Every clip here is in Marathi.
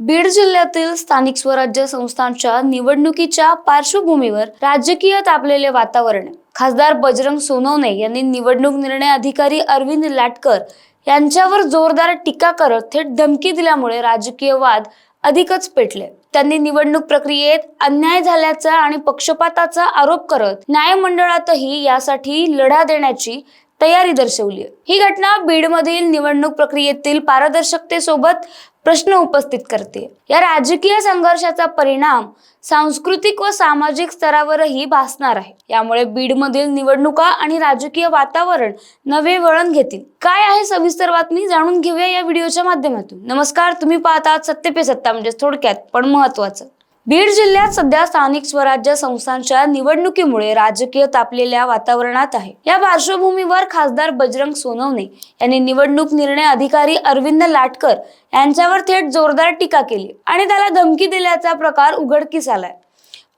बीड जिल्ह्यातील स्थानिक स्वराज्य संस्थांच्या निवडणुकीच्या पार्श्वभूमीवर राजकीय तापलेले वातावरण. खासदार बजरंग सोनवणे यांनी निवडणूक निर्णय अधिकारी अरविंद लाटकर यांच्यावर जोरदार टीका करत थेट धमकी दिल्यामुळे राजकीय वाद अधिकच पेटले. त्यांनी निवडणूक प्रक्रियेत अन्याय झाल्याचा आणि पक्षपाताचा आरोप करत न्यायमंडळातही यासाठी लढा देण्याची तयारी दर्शवली आहे. ही घटना बीडमधील निवडणूक प्रक्रियेतील पारदर्शकतेसोबत प्रश्न उपस्थित करते. या राजकीय संघर्षाचा परिणाम सांस्कृतिक व सामाजिक स्तरावरही भासणार आहे. यामुळे बीडमधील निवडणुका आणि राजकीय वातावरण नवे वळण घेतील. काय आहे सविस्तर बातमी जाणून घेऊया या व्हिडिओच्या माध्यमातून. नमस्कार तुम्ही पाहतात सत्य पे सत्ता म्हणजे थोडक्यात पण महत्वाचं बीड जिल्ह्यात सध्या स्थानिक स्वराज्य संस्थांच्या निवडणुकीमुळे राजकीय तापलेल्या वातावरणात आहे. या पार्श्वभूमीवर खासदार बजरंग सोनवणे यांनी निवडणूक निर्णय अधिकारी अरविंद लाटकर यांच्यावर थेट जोरदार टीका केली आणि त्याला धमकी दिल्याचा प्रकार उघडकीस आलाय.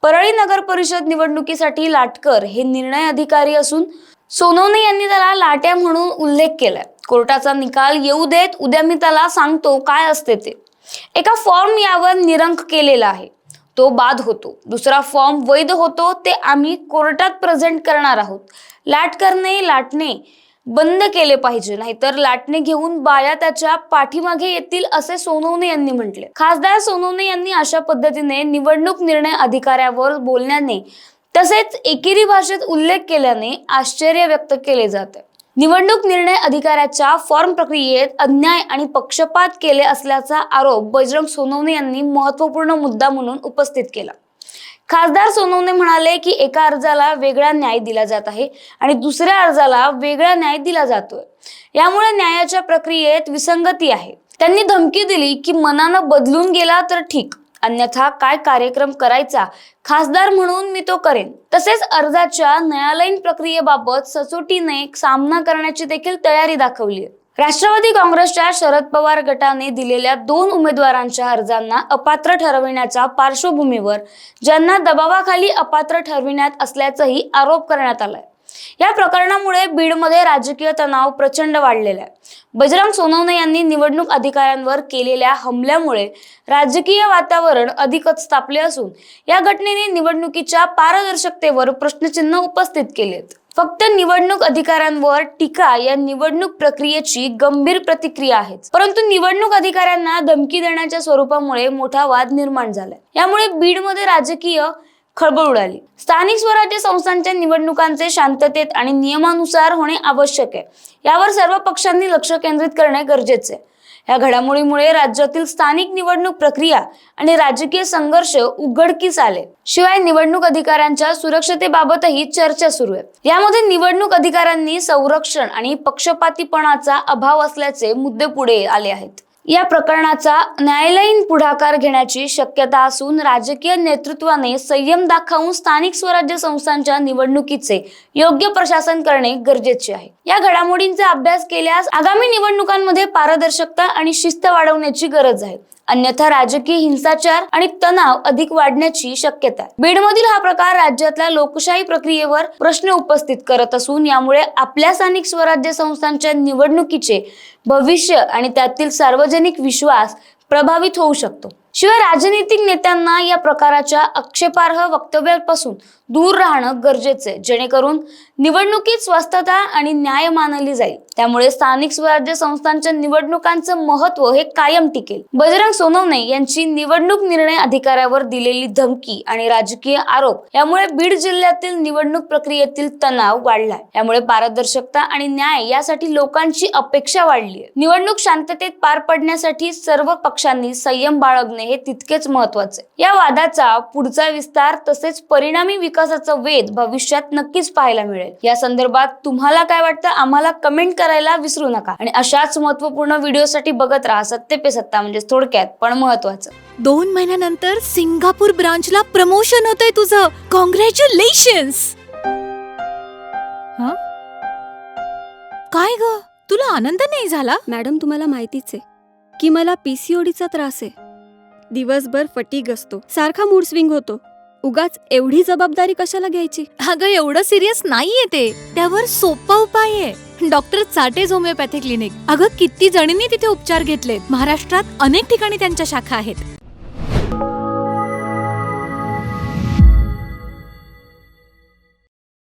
परळी नगर परिषद निवडणुकीसाठी लाटकर हे निर्णय अधिकारी असून सोनवणे यांनी त्याला लाट्या म्हणून उल्लेख केलाय. कोर्टाचा निकाल येऊ देत उद्या मी त्याला सांगतो काय असते ते. एका फॉर्म यावर निरंक केलेला आहे. तो बाद होतो. दुसरा फॉर्म वैध होतो ते आम्ही कोर्टात प्रेझेंट करणार आहोत. लाटकरणे लाटणे बंद केले पाहिजे नाहीतर लाटणे घेऊन बाया त्याच्या पाठीमागे येतील असे सोनवणे यांनी म्हटले. खासदार सोनवणे यांनी अशा पद्धतीने निवडणूक निर्णय अधिकाऱ्यावर बोलण्याने तसेच एकेरी भाषेत उल्लेख केल्याने आश्चर्य व्यक्त केले जाते. निवडणूक निर्णय अधिकाऱ्याच्या फॉर्म प्रक्रियेत अन्याय आणि पक्षपात केले असल्याचा आरोप बजरंग सोनवणे यांनी महत्त्वपूर्ण मुद्दा म्हणून उपस्थित केला. खासदार सोनवणे म्हणाले की एका अर्जाला वेगळा न्याय दिला जात आहे आणि दुसऱ्या अर्जाला वेगळा न्याय दिला जातोय. यामुळे न्यायाच्या प्रक्रियेत विसंगती आहे. त्यांनी धमकी दिली की मनानं बदलून गेला तर ठीक. अन्यथा काय कार्यक्रम करायचा? खासदार म्हणून मी तो करेन. तसेच अर्जाच्या न्यायालयीन प्रक्रियेबाबत सचोटीने सामना करण्याची देखील तयारी दाखवली आहे. राष्ट्रवादी काँग्रेसच्या शरद पवार गटाने दिलेल्या दोन उमेदवारांच्या अर्जांना अपात्र ठरविण्याच्या पार्श्वभूमीवर ज्यांना दबावाखाली अपात्र ठरविण्यात असल्याचाही आरोप करण्यात आलाय. या प्रकरणामुळे बीडमध्ये राजकीय तणाव प्रचंड वाढलेला आहे. बजरंग सोनवणे यांनी निवडणूक अधिकाऱ्यांवर केलेल्या हमल्यामुळे राजकीय वातावरण अधिकच तापले असून या घटनेने निवडणुकीच्या पारदर्शकतेवर प्रश्नचिन्ह उपस्थित केलेत. फक्त निवडणूक अधिकाऱ्यांवर टीका या निवडणूक प्रक्रियेची गंभीर प्रतिक्रिया आहे परंतु निवडणूक अधिकाऱ्यांना धमकी देण्याच्या स्वरूपामुळे मोठा वाद निर्माण झालाय. यामुळे बीडमध्ये राजकीय खळबळ उडाली. स्थानिक स्वराज्य संस्थांच्या निवडणुकांचे शांततेत आणि नियमानुसार होणे आवश्यक आहे. यावर सर्व पक्षांनी लक्ष केंद्रित करणे गरजेचे आहे. या घडामोडीमुळे राज्यातील स्थानिक निवडणूक प्रक्रिया आणि राजकीय संघर्ष उघडकीस आले. शिवाय निवडणूक अधिकाऱ्यांच्या सुरक्षतेबाबतही चर्चा सुरू आहे. यामध्ये निवडणूक अधिकाऱ्यांनी संरक्षण आणि पक्षपातीपणाचा अभाव असल्याचे मुद्दे पुढे आले आहेत. या प्रकरणाचा न्यायालयीन पुढाकार घेण्याची शक्यता असून राजकीय नेतृत्वाने संयम दाखवून स्थानिक स्वराज्य संस्थांच्या निवडणुकीचे योग्य प्रशासन करणे गरजेचे आहे. या घडामोडींचा अभ्यास केल्यास आगामी निवडणुकांमध्ये पारदर्शकता आणि शिस्त वाढवण्याची गरज आहे. अन्यथा राजकीय हिंसाचार आणि तणाव अधिक वाढण्याची शक्यता आहे. बीडमधील हा प्रकार राज्यातल्या लोकशाही प्रक्रियेवर प्रश्न उपस्थित करत असून यामुळे आपल्या स्थानिक स्वराज्य संस्थांच्या निवडणुकीचे भविष्य आणि त्यातील सार्वजनिक विश्वास प्रभावित होऊ शकतो. शिवाय राजनैतिक नेत्यांना या प्रकाराच्या आक्षेपार्ह वक्तव्यापासून दूर राहणं गरजेचं आहे. जेणेकरून निवडणुकीत स्वस्थता आणि न्याय मानली जाईल. त्यामुळे स्थानिक स्वराज्य संस्थांच्या निवडणुकांचं महत्त्व हे कायम टिकेल. बजरंग सोनवणे यांची निवडणूक निर्णय अधिकाऱ्यावर दिलेली धमकी आणि राजकीय आरोप यामुळे बीड जिल्ह्यातील निवडणूक प्रक्रियेतील तणाव वाढलाय. यामुळे पारदर्शकता आणि न्याय यासाठी लोकांची अपेक्षा वाढली आहे निवडणूक शांततेत पार पडण्यासाठी सर्व पक्षांनी संयम बाळगणे हे तितकेच महत्त्वाचे या वादाचा पुढचा विस्तार तसेच परिणामी विकासाचा वेध भविष्यात नक्कीच पाहायला मिळेल. या संदर्भात तुम्हाला काय वाटतं? आम्हाला कमेंट करायला विसरू नका. आणि अशाच महत्त्वपूर्ण व्हिडिओसाठी बघत राहा सत्य पे सत्ता म्हणजे थोडक्यात पण महत्वाचं दोन महिन्यानंतर सिंगापूर ब्रांचला प्रमोशन होतंय तुझं. कॉंग्रॅच्युलेशन्स काय ग? तुला आनंद नाही झाला? मॅडम तुम्हाला माहितीच आहे की मला पीसीओडीचा त्रास आहे. दिवसभर फटीग असतो. सारखा मूड स्विंग होतो. उगाच एवढी जबाबदारी कशाला घ्यायची? अगं एवढं सिरियस नाहीये ते. त्यावर सोपा उपाय आहे. Doctor Chate's homeopathy clinic. अगं किती जणींनी तिथे उपचार घेतलेत. महाराष्ट्रात अनेक ठिकाणी त्यांच्या शाखा आहेत.